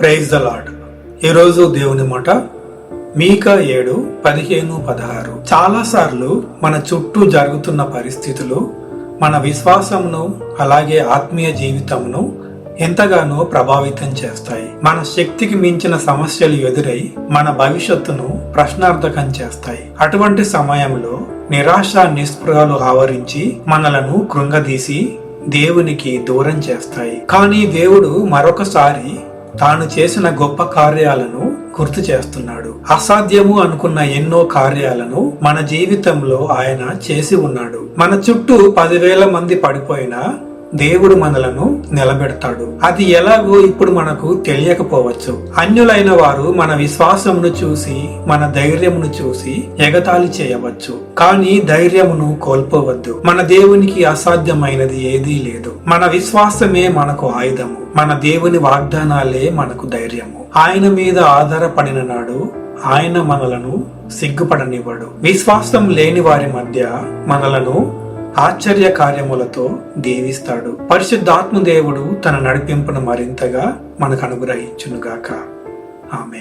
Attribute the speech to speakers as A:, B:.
A: Praise the lord ఈరోజు దేవుని మాట మీక ఏడు పదిహేను పదహారు. చాలాసార్లు మన చుట్టూ జరుగుతున్న పరిస్థితులు మన విశ్వాసమును అలాగే ఆత్మీయ జీవితమును ఎంతగానో ప్రభావితం చేస్తాయి. మన శక్తికి మించిన సమస్యలు ఎదురై మన భవిష్యత్తును ప్రశ్నార్థకం చేస్తాయి. అటువంటి సమయంలో నిరాశ నిస్పృహలు ఆవరించి మనలను కృంగదీసి దేవునికి దూరం చేస్తాయి. కానీ దేవుడు మరొకసారి తాను చేసిన గొప్ప కార్యాలను గుర్తు చేస్తున్నాడు. అసాధ్యము అనుకున్న ఎన్నో కార్యాలను మన జీవితంలో ఆయన చేసి ఉన్నాడు. మన చుట్టూ పదివేల మంది పడిపోయినా దేవుడు మనలను నిలబెడతాడు. అది ఎలాగో ఇప్పుడు మనకు తెలియకపోవచ్చు. అన్యులైన వారు మన విశ్వాసమును చూసి మన ధైర్యమును చూసి ఎగతాళి చేయవచ్చు. కానీ ధైర్యమును కోల్పోవద్దు. మన దేవునికి అసాధ్యమైనది ఏదీ లేదు. మన విశ్వాసమే మనకు ఆయుధము. మన దేవుని వాగ్దానాలే మనకు ధైర్యము. ఆయన మీద ఆధారపడిన నాడు ఆయన మనలను సిగ్గుపడనివ్వడు. విశ్వాసం లేని వారి మధ్య మనలను ఆశ్చర్య కార్యములతో దీవిస్తాడు. పరిశుద్ధాత్మదేవుడు తన నడిపింపును మరింతగా మనకు అనుగ్రహించునుగాక. ఆమె